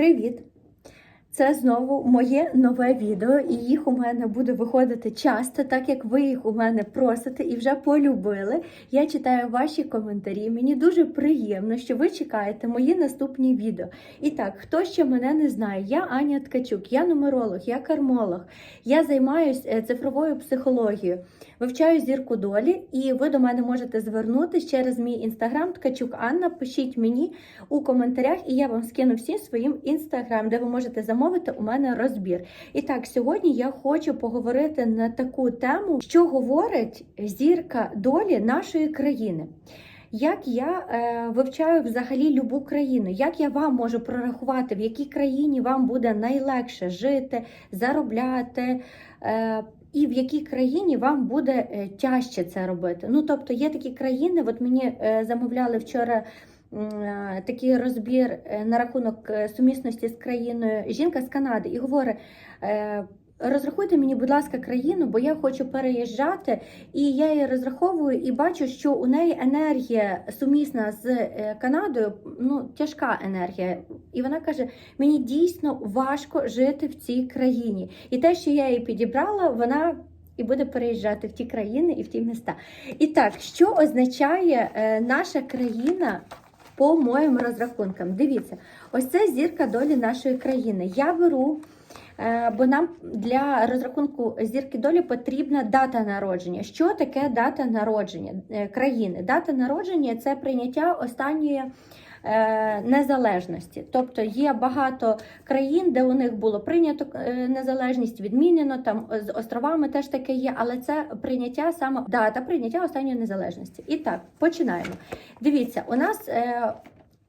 Привіт! Це знову моє нове відео, і їх у мене буде виходити часто, так як ви їх у мене просите і вже полюбили. Я читаю ваші коментарі. Мені дуже приємно, що ви чекаєте мої наступні відео. І так, хто ще мене не знає, я Аня Ткачук, я нумеролог, я кармолог, я займаюся цифровою психологією, вивчаю зірку долі, і ви до мене можете звернутися через мій інстаграм Ткачук Анна. Пишіть мені у коментарях, і я вам скину всім своїм інстаграм, де ви можете замовити у мене розбір. І так, сьогодні я хочу поговорити на таку тему, що говорить зірка долі нашої країни. Як я е, вивчаю взагалі любу країну, як я вам можу прорахувати, в якій країні вам буде найлегше жити, заробляти, е, і в якій країні вам буде е, тяжче це робити. Ну, тобто є такі країни, от мені е, замовляли вчора такий розбір е, на рахунок е, сумісності з країною жінка з Канади і говорить. е, Розрахуйте мені, будь ласка, країну, бо я хочу переїжджати, і я її розраховую і бачу, що у неї енергія сумісна з е, Канадою, ну тяжка енергія. І вона каже: мені дійсно важко жити в цій країні. І те, що я її підібрала, вона і буде переїжджати в ті країни і в ті міста. І так, що означає е, наша країна? По моїм розрахункам, дивіться, ось це зірка долі нашої країни. Я беру Е, бо нам для розрахунку зірки долі потрібна дата народження. Що таке дата народження е, країни? Дата народження це прийняття останньої. Е, Незалежності, тобто є багато країн, де у них було прийнято е, незалежність, відмінено там з островами теж таке є, але це прийняття саме дата прийняття останньої незалежності. І так, починаємо. Дивіться, у нас е,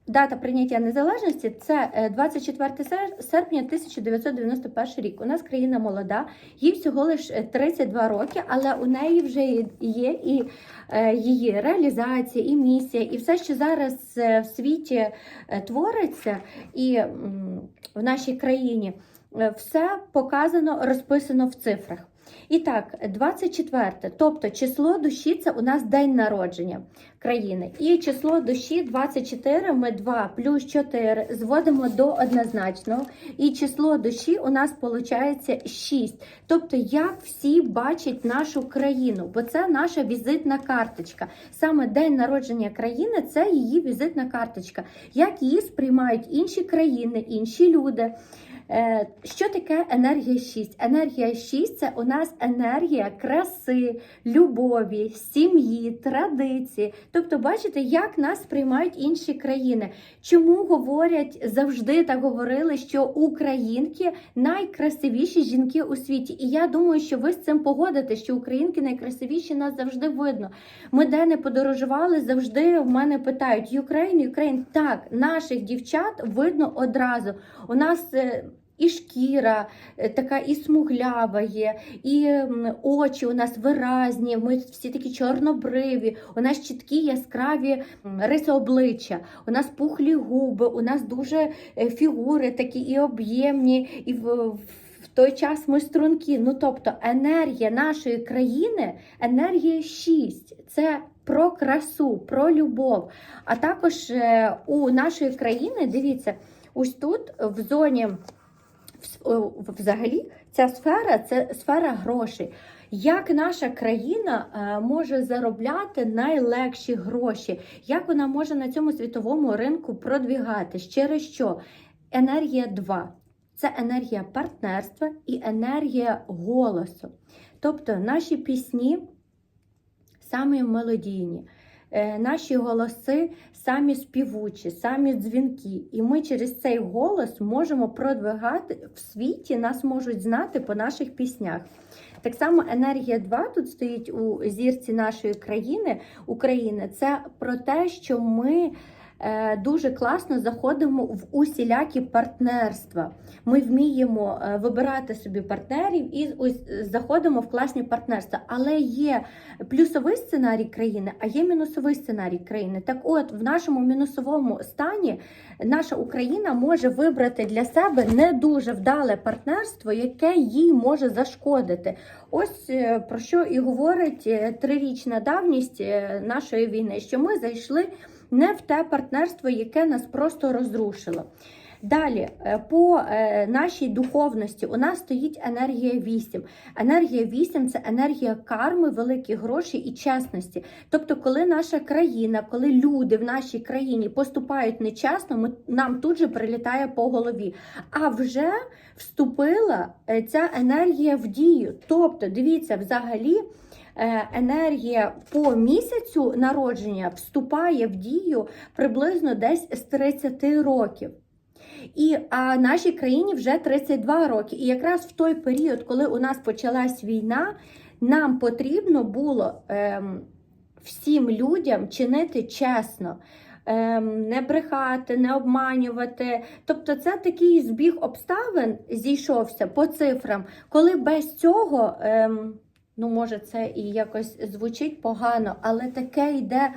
Дата прийняття незалежності це е, 24 сер- серпня 1991 рік. У нас країна молода, їй всього лише 32 роки, але у неї вже є і е, її реалізація, і місія, і все, що зараз е, в світі е, твориться, і в нашій країні е, все показано, розписано в цифрах. І так, 24, тобто число душі це у нас день народження країни. І число душі 24, ми 2 плюс 4 зводимо до однозначного. І число душі у нас виходить 6. Тобто, як всі бачать нашу країну, бо це наша візитна карточка. Саме день народження країни це її візитна карточка. Як її сприймають інші країни, інші люди. Е, Що таке енергія 6? Енергія 6 це у нас енергія краси, любові, сім'ї, традиції. Тобто, бачите, як нас сприймають інші країни. Чому говорять завжди так говорили, що українки найкрасивіші жінки у світі? І я думаю, що ви з цим погодите, що українки найкрасивіші нас завжди видно. Ми де не подорожували, завжди в мене питають Україн, Україн. Так, наших дівчат видно одразу. У нас. І шкіра е, така і смуглява є, і очі у нас виразні, ми всі такі чорнобриві, у нас чіткі яскраві риси обличчя, у нас пухлі губи, у нас дуже е, фігури такі і об'ємні, і в, в той час ми стрункі. Ну тобто енергія нашої країни, енергія 6. Це про красу, про любов. А також е, у нашої країни, дивіться, ось тут в зоні взагалі ця сфера це сфера грошей. Як наша країна е, може заробляти найлегші гроші? Як вона може на цьому світовому ринку продвігатись? Через що? Енергія 2. Це енергія партнерства і енергія голосу. Тобто наші пісні самі мелодійні, наші голоси самі співучі, самі дзвінки. І ми через цей голос можемо продвигати в світі, нас можуть знати по наших піснях. Так само енергія 2 тут стоїть у зірці нашої країни, України. Це про те, що ми е, дуже класно заходимо в усілякі партнерства. Ми вміємо е, вибирати собі партнерів і ось е, заходимо в класні партнерства. Але є плюсовий сценарій країни, а є мінусовий сценарій країни. Так от, в нашому мінусовому стані наша Україна може вибрати для себе не дуже вдале партнерство, яке їй може зашкодити. Ось е, про що і говорить е, трирічна давність е, нашої війни, що ми зайшли не в те партнерство, яке нас просто розрушило. Далі, е, по е, нашій духовності у нас стоїть енергія 8. Енергія 8 це енергія карми, великі гроші і чесності. Тобто, коли наша країна, коли люди в нашій країні поступають нечесно, ми, нам тут же прилітає по голові. А вже вступила е, ця енергія в дію. Тобто, дивіться, взагалі. Е, Енергія по місяцю народження вступає в дію приблизно десь з 30 років. І а нашій країні вже 32 роки. І якраз в той період, коли у нас почалась війна, нам потрібно було ем, всім людям чинити чесно. ем, Не брехати, не обманювати. Тобто, це такий збіг обставин зійшовся по цифрам, коли без цього, ем, ну може, це і якось звучить погано, але таке йде.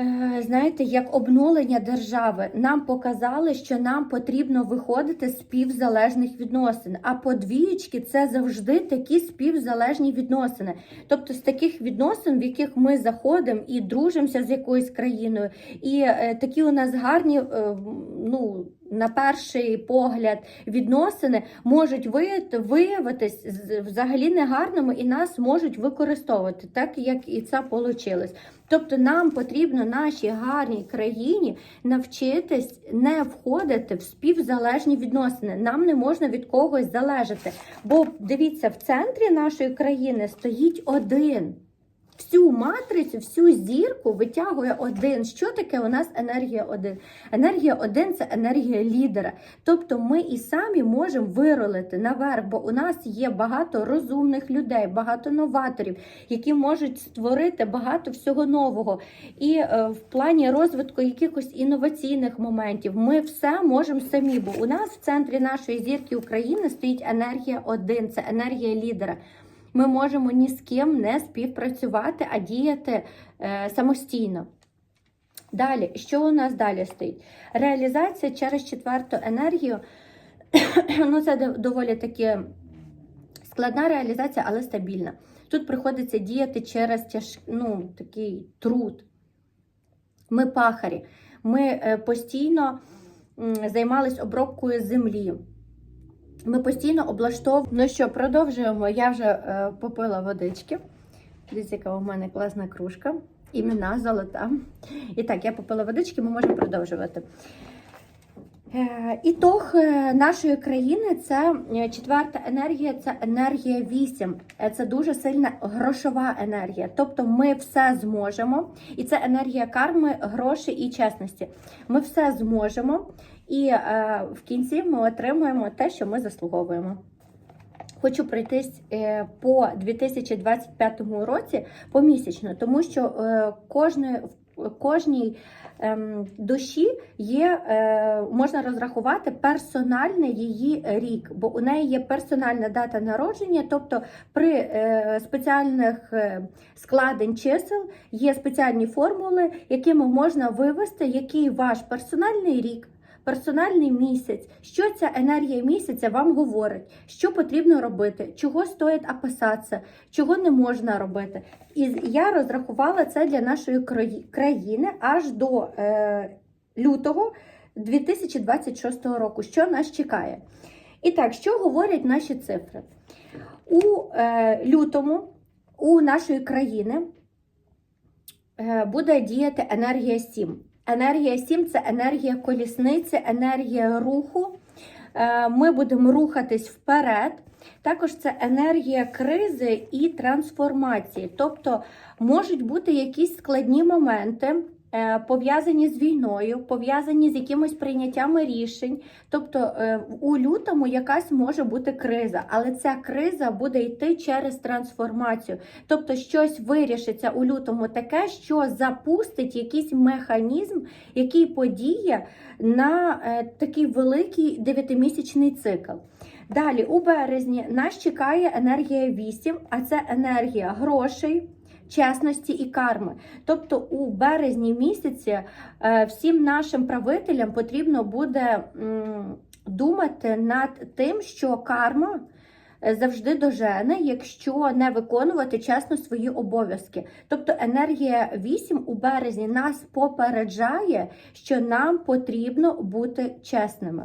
Е, Знаєте, як обнулення держави, нам показали, що нам потрібно виходити з співзалежних відносин. А подвієчки це завжди такі співзалежні відносини. Тобто з таких відносин, в яких ми заходимо і дружимося з якоюсь країною, і е, такі у нас гарні, е, ну на перший погляд, відносини можуть виявитись взагалі негарними і нас можуть використовувати, так як і це вийшло. Тобто нам потрібно нашій гарній країні навчитись не входити в співзалежні відносини. Нам не можна від когось залежати. Бо дивіться, в центрі нашої країни стоїть один. Всю матрицю, всю зірку витягує один. Що таке у нас енергія один? Енергія один це енергія лідера. Тобто ми і самі можемо виролити наверх, бо у нас є багато розумних людей, багато новаторів, які можуть створити багато всього нового. І е, в плані розвитку якихось інноваційних моментів ми все можемо самі. Бо у нас в центрі нашої зірки України стоїть енергія один, це енергія лідера. Ми можемо ні з ким не співпрацювати, а діяти е, самостійно. Далі, що у нас далі стоїть? Реалізація через четверту енергію. ну, це доволі таки складна реалізація, але стабільна. Тут приходиться діяти через тяж, ну, такий труд. Ми пахарі. Ми е, постійно займались обробкою землі. Ми постійно облаштовуємо. Ну що, продовжуємо. Я вже е, попила водички. Дивіться, яка у мене класна кружка. Імена золота. І так, я попила водички, ми можемо продовжувати. Е, Ітог е, нашої країни це е, четверта енергія, це енергія 8. Е, Це дуже сильна грошова енергія. Тобто ми все зможемо. І це енергія карми, грошей і чесності. Ми все зможемо, і е, в кінці ми отримуємо те, що ми заслуговуємо. Хочу пройтись е, по 2025 році помісячно, тому що е, кожної, кожній ем, душі є, е, можна розрахувати персональний її рік, бо у неї є персональна дата народження, тобто при спеціальних складень чисел є спеціальні формули, якими можна вивести, який ваш персональний рік. Персональний місяць, що ця енергія місяця вам говорить, що потрібно робити, чого стоїть опасатися, чого не можна робити. І я розрахувала це для нашої країни аж до е, лютого 2026 року, що нас чекає. І так, що говорять наші цифри? У е, лютому у нашої країни е, буде діяти енергія 7. Енергія 7 це енергія колісниці, енергія руху. Е, Ми будемо рухатись вперед. Також це енергія кризи і трансформації. Тобто можуть бути якісь складні моменти, пов'язані з війною, пов'язані з якимось прийняттями рішень. Тобто е, у лютому якась може бути криза, але ця криза буде йти через трансформацію. Тобто щось вирішиться у лютому таке, що запустить якийсь механізм, який подіє на е, такий великий дев'ятимісячний цикл. Далі, у березні, нас чекає енергія 8, а це енергія грошей, чесності і карми. Тобто у березні місяці е, всім нашим правителям потрібно буде думати над тим, що карма е, завжди дожене, якщо не виконувати чесно свої обов'язки. Тобто енергія 8 у березні нас попереджає, що нам потрібно бути чесними.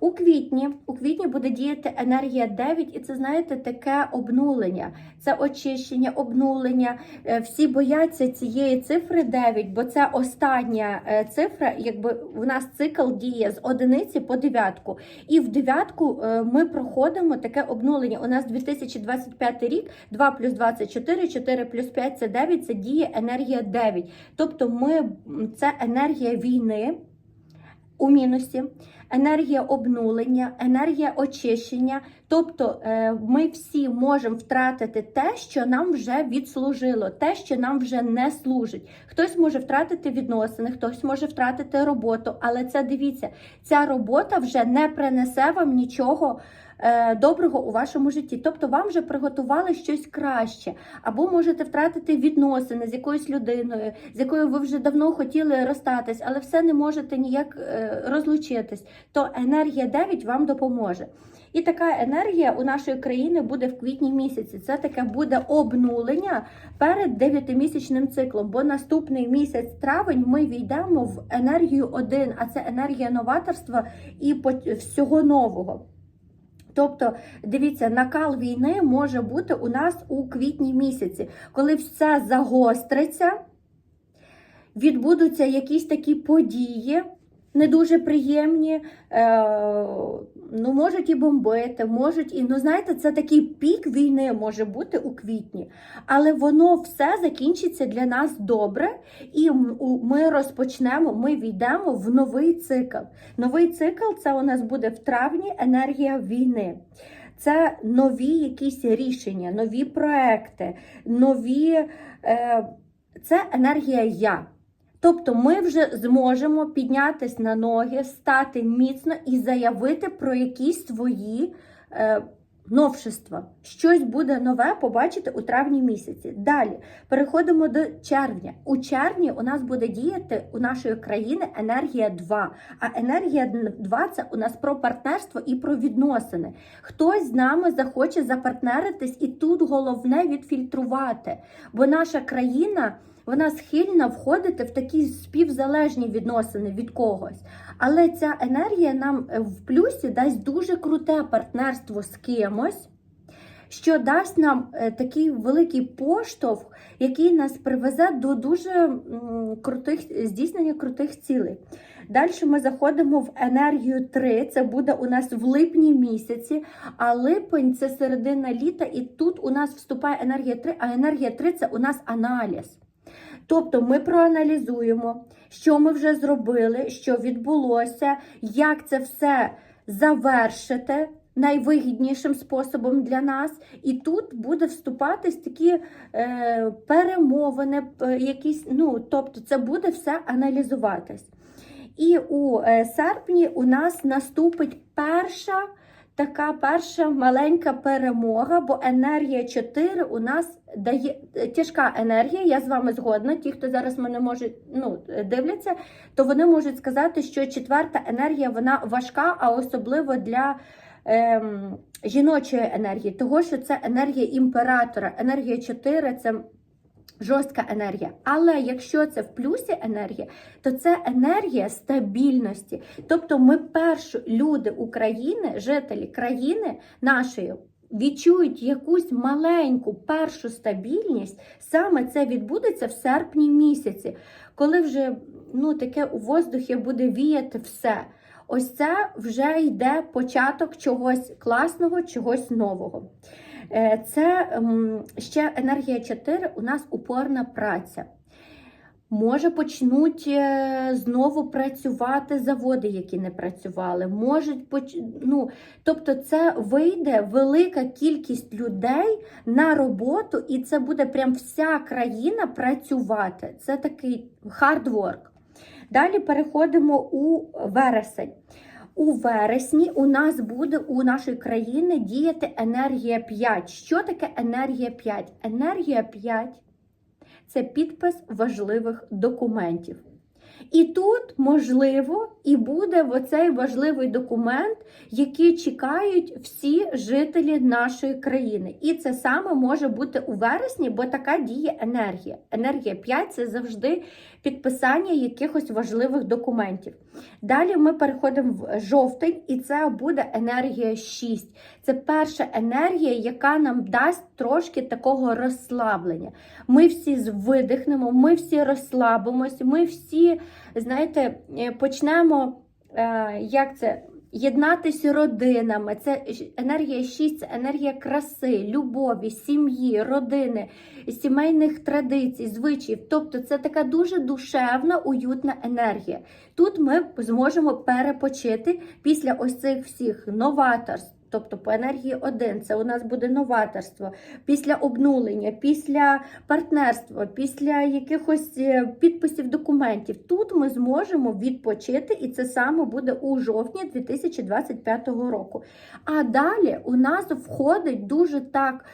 У квітні у квітні буде діяти енергія 9, і це знаєте таке обнулення, це очищення, обнулення. Е, Всі бояться цієї цифри 9, бо це остання е, цифра, якби в нас цикл діє з одиниці по дев'ятку. І в дев'ятку е, ми проходимо таке обнулення. У нас 2025 рік, 2 плюс 24, 4 плюс 5 це 9, це діє енергія 9. Тобто ми, це енергія війни у мінусі, енергія обнулення, енергія очищення. Тобто е, ми всі можемо втратити те, що нам вже відслужило, те, що нам вже не служить. Хтось може втратити відносини, хтось може втратити роботу, але це дивіться, ця робота вже не принесе вам нічого. Е, Доброго у вашому житті, тобто вам вже приготували щось краще, або можете втратити відносини з якоюсь людиною, з якою ви вже давно хотіли розстатись, але все не можете ніяк е, розлучитись. То енергія 9 вам допоможе. І така енергія у нашої країни буде в квітні місяці. Це таке буде обнулення перед дев'ятимісячним циклом. Бо наступний місяць травень ми війдемо в енергію 1, а це енергія новаторства і всього нового. Тобто, дивіться, накал війни може бути у нас у квітні місяці, коли все загостриться, відбудуться якісь такі події. Не дуже приємні, е, ну можуть і бомбити, можуть і ну знаєте, це такий пік війни може бути у квітні, але воно все закінчиться для нас добре, і ми розпочнемо, ми війдемо в новий цикл. Новий цикл це у нас буде в травні енергія війни. Це нові якісь рішення, нові проекти, нові. Е, це енергія я. Тобто ми вже зможемо піднятися на ноги, стати міцно і заявити про якісь свої е, новшества. Щось буде нове побачити у травні місяці. Далі переходимо до червня. У червні у нас буде діяти у нашої країни енергія 2. А енергія 2 це у нас про партнерство і про відносини. Хтось з нами захоче запартнеритись, і тут головне відфільтрувати. Бо наша країна вона схильна входити в такі співзалежні відносини від когось. Але ця енергія нам е, в плюсі дасть дуже круте партнерство з кимось, що дасть нам е, такий великий поштовх, який нас привезе до дуже крутих здійснення крутих цілей. Далі ми заходимо в енергію 3, це буде у нас в липні місяці, а липень це середина літа, і тут у нас вступає енергія 3, а енергія 3 це у нас аналіз. Тобто ми проаналізуємо, що ми вже зробили, що відбулося, як це все завершити найвигіднішим способом для нас. І тут буде вступатись такі е, перемовини, е, якісь, ну, тобто це буде все аналізуватись. І у е, серпні у нас наступить перша. Така перша маленька перемога, бо енергія 4 у нас дає тяжка енергія. Я з вами згодна. Ті, хто зараз мене можуть ну, дивляться, то вони можуть сказати, що четверта енергія вона важка, а особливо для ем, жіночої енергії, того що це енергія імператора. Енергія 4 це жорстка енергія. Але якщо це в плюсі енергія, то це енергія стабільності. Тобто, ми перші люди України, жителі країни нашої. Відчують якусь маленьку першу стабільність, саме це відбудеться в серпні місяці, коли вже ну, таке у воздухі буде віяти все. Ось це вже йде початок чогось класного, чогось нового. Е, Це ем, ще енергія 4, у нас упорна праця. Може, почнуть е, знову працювати заводи, які не працювали. Можуть поч... ну, тобто, це вийде велика кількість людей на роботу, і це буде прям вся країна працювати. Це такий work. Далі переходимо у вересень. У вересні у нас буде у нашої країни діяти енергія 5. Що таке енергія 5? Енергія 5 це підпис важливих документів. І тут, можливо, і буде оцей важливий документ, який чекають всі жителі нашої країни. І це саме може бути у вересні, бо така діє енергія. Енергія 5 це завжди підписання якихось важливих документів. Далі ми переходимо в жовтень, і це буде енергія 6. Це перша енергія, яка нам дасть трошки такого розслаблення. Ми всі видихнемо, ми всі розслабимось, ми всі, знаєте, е, почнемо, е, як це? Єднатися родинами, це енергія 6, це енергія краси, любові, сім'ї, родини, сімейних традицій, звичаїв. Тобто це така дуже душевна, уютна енергія. Тут ми зможемо перепочити після ось цих всіх новаторств. Тобто по енергії 1 це у нас буде новаторство, після обнулення, після партнерства, після якихось е, підписів документів. Тут ми зможемо відпочити, і це саме буде у жовтні 2025 року. А далі у нас входить дуже так.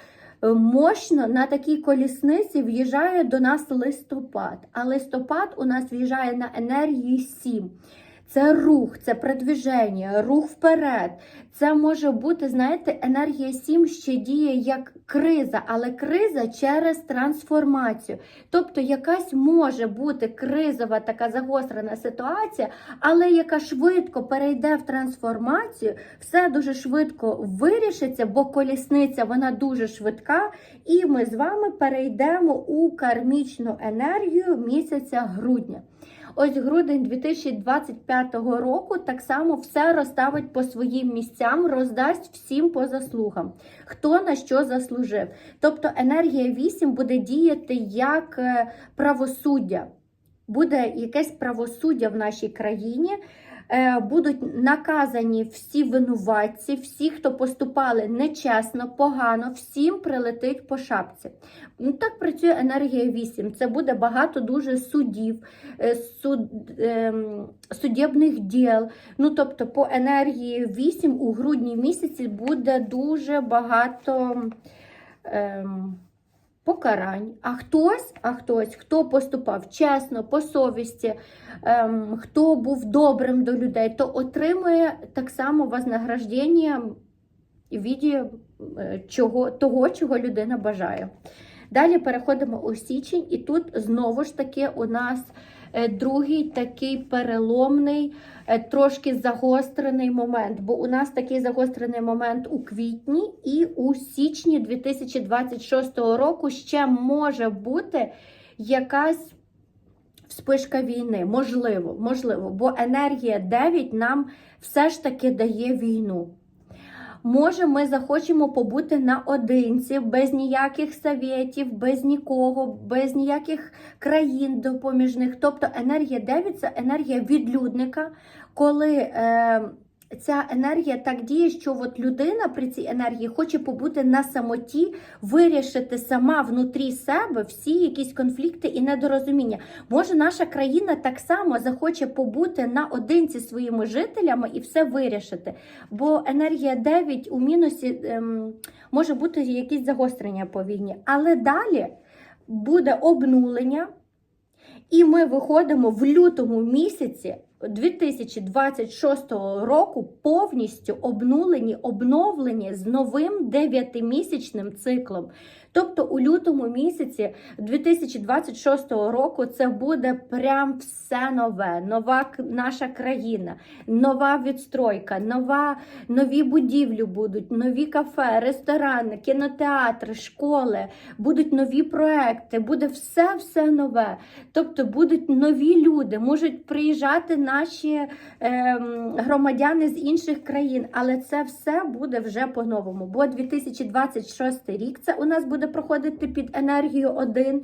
е, Мощно на такій колісниці в'їжджає до нас листопад. А листопад у нас в'їжджає на енергії 7. Це рух, це продвіження, рух вперед. Це може бути, знаєте, енергія 7 ще діє як криза, але криза через трансформацію. Тобто якась може бути кризова така загострена ситуація, але яка швидко перейде в трансформацію, все дуже швидко вирішиться, бо колісниця вона дуже швидка, і ми з вами перейдемо у кармічну енергію місяця грудня. Ось грудень 2025 року так само все розставить по своїм місцям, роздасть всім по заслугам, хто на що заслужив. Тобто енергія 8 буде діяти як е, правосуддя. Буде якесь правосуддя в нашій країні. Е, Будуть наказані всі винуватці, всі, хто поступали нечесно, погано, всім прилетить по шапці. Ну, Так працює енергія 8. Це буде багато дуже судів, е, суд, ем, судебних діл. Ну, тобто, по енергії 8 у грудні місяці буде дуже багато. Ем, Покарань, а хтось, а хтось, хто поступав чесно, по совісті, ем, хто був добрим до людей, то отримує так само вознаграждення в віді е, чого, того, чого людина бажає. Далі переходимо у січень, і тут знову ж таки у нас другий такий переломний, е, трошки загострений момент. Бо у нас такий загострений момент у квітні і у січні 2026 року ще може бути якась. Вспишка війни, можливо, можливо, бо енергія 9 нам все ж таки дає війну. Може, ми захочемо побути наодинці, без ніяких совєтів, без нікого, без ніяких країн допоміжних. Тобто енергія 9 це енергія відлюдника, коли е, ця енергія так діє, що от людина при цій енергії хоче побути на самоті, вирішити сама внутрі себе всі якісь конфлікти і недорозуміння. Може, наша країна так само захоче побути наодинці своїми жителями і все вирішити. Бо енергія 9 у мінусі ем, може бути якісь загострення по війні. Але далі буде обнулення, і ми виходимо в лютому місяці 2026 року повністю обнулені, обновлені з новим дев'ятимісячним циклом. Тобто у лютому місяці 2026 року це буде прям все нове, нова наша країна, нова відстройка, нова, нові будівлі будуть, нові кафе, ресторани, кінотеатри, школи, будуть нові проекти, буде все-все нове. Тобто будуть нові люди, можуть приїжджати наші ем, громадяни з інших країн, але це все буде вже по-новому. Бо 2026 рік це у нас буде проходити під енергію 1.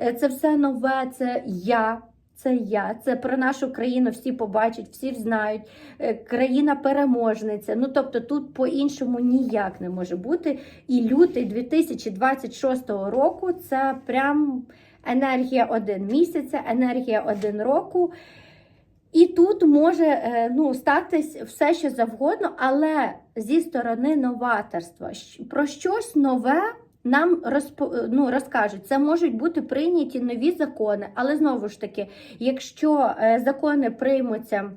Е, Це все нове, це я. Це я, це про нашу країну всі побачать, всі знають. Е, Країна переможниця. Ну тобто тут по-іншому ніяк не може бути. І лютий 2026 року це прям енергія один місяця, енергія один року. І тут може е, ну, статись все, що завгодно, але зі сторони новаторства. Про щось нове нам розп... ну, розкажуть, це можуть бути прийняті нові закони, але знову ж таки, якщо е, закони приймуться.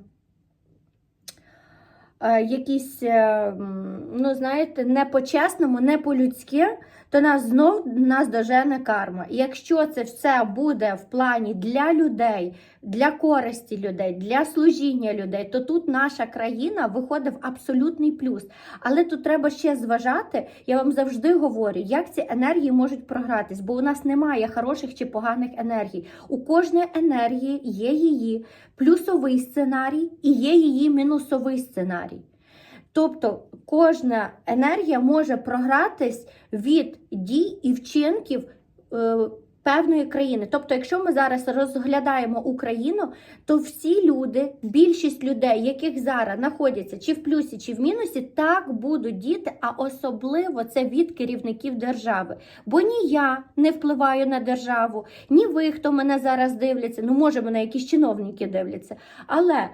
е, Якісь, е, ну знаєте, не по-чесному, не по-людськи, то нас знов нас дожене карма. І якщо це все буде в плані для людей, для користі людей, для служіння людей, то тут наша країна виходить в абсолютний плюс. Але тут треба ще зважати, я вам завжди говорю, як ці енергії можуть програтись, бо у нас немає хороших чи поганих енергій. У кожної енергії є її плюсовий сценарій і є її мінусовий сценарій. Тобто кожна енергія може програтись від дій і вчинків е, певної країни. Тобто, якщо ми зараз розглядаємо Україну, то всі люди, більшість людей, яких зараз знаходяться чи в плюсі, чи в мінусі, так будуть діти, а особливо це від керівників держави. Бо ні я не впливаю на державу, ні ви, хто мене зараз дивляться, ну може мене якісь чиновники дивляться, але.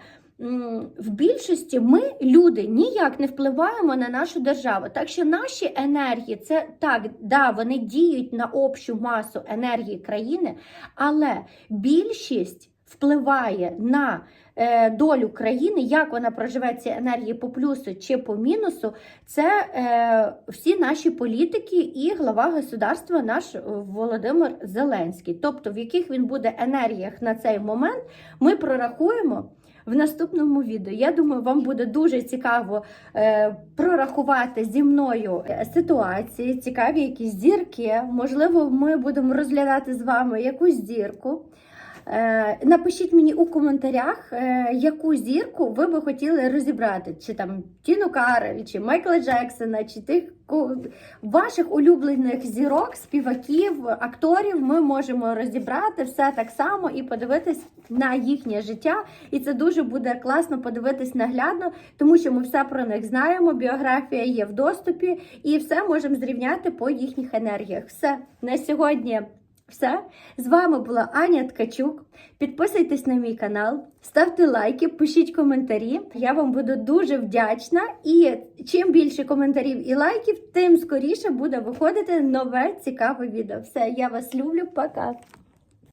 В більшості ми, люди, ніяк не впливаємо на нашу державу. Так що наші енергії, це так, да, вони діють на общу масу енергії країни, але більшість впливає на е, долю країни, як вона проживе ці енергії по плюсу чи по мінусу. Це е, всі наші політики і глава государства, наш е, Володимир Зеленський. Тобто, в яких він буде енергіях на цей момент, ми прорахуємо. В наступному відео я думаю, вам буде дуже цікаво е, прорахувати зі мною е, ситуації, цікаві якісь зірки. Можливо, ми будемо розглядати з вами якусь зірку. Е, напишіть мені у коментарях, е, яку зірку ви би хотіли розібрати, чи там Тіну Карель, чи Майкла Джексона, чи тих ваших улюблених зірок, співаків, акторів. Ми можемо розібрати все так само і подивитись на їхнє життя. І це дуже буде класно подивитись наглядно, тому що ми все про них знаємо. Біографія є в доступі, і все можемо зрівняти по їхніх енергіях. Все на сьогодні. Все, з вами була Аня Ткачук. Підписуйтесь на мій канал, ставте лайки, пишіть коментарі. Я вам буду дуже вдячна. І чим більше коментарів і лайків, тим скоріше буде виходити нове цікаве відео. Все, я вас люблю, пока!